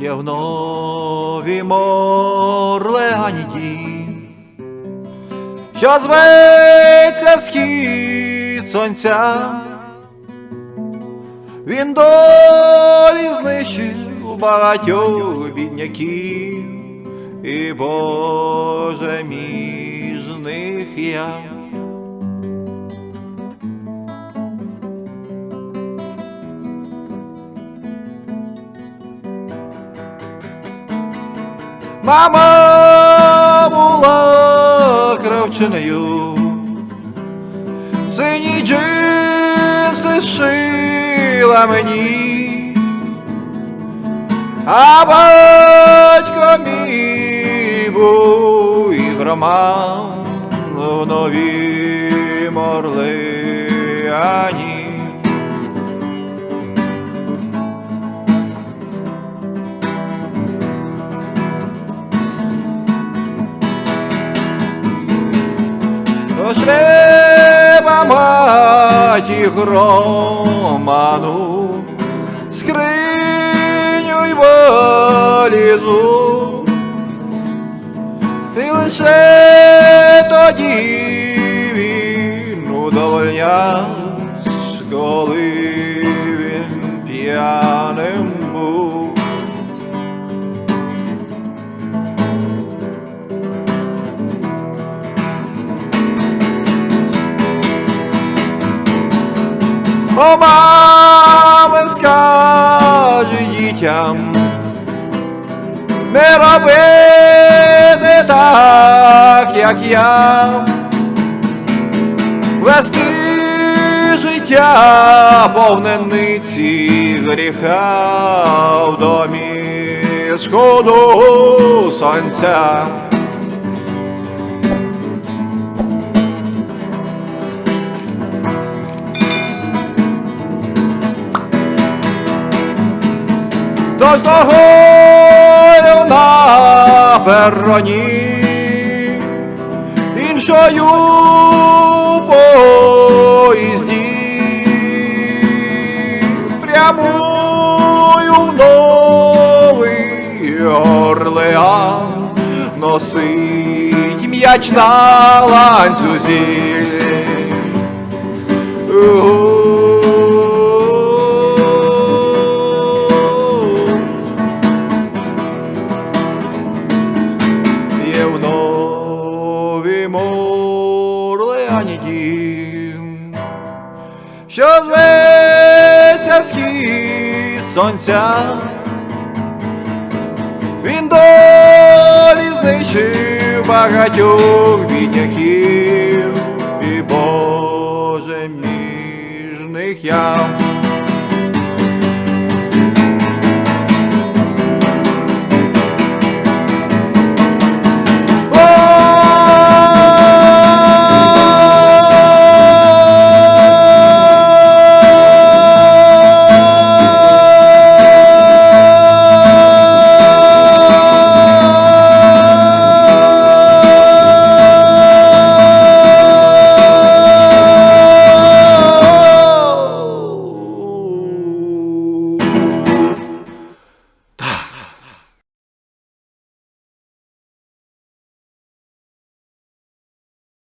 Є в новім Орлеані що зветься схід сонця. Він долі знищив багатьох бідняків, і Боже них я. Мама була кравчиною, сині джинси шила мені, а батько мій був ігроман в новім Орлеані. Треба маті громану, скриню й валізу, і лише він удовольнясь, коли він п'яним був. О, мами, скажи дітям, не так, як я, вести життя повнениці гріха в домі сходу сонця. Тож ногою на перроні, іншою поїзді, прямую в новий Орлеан, носить м'яч на ланцюзі. Орлеані дім, що зветься схід сонця, він долі знищив багатьох бідняків, і Боже між них я.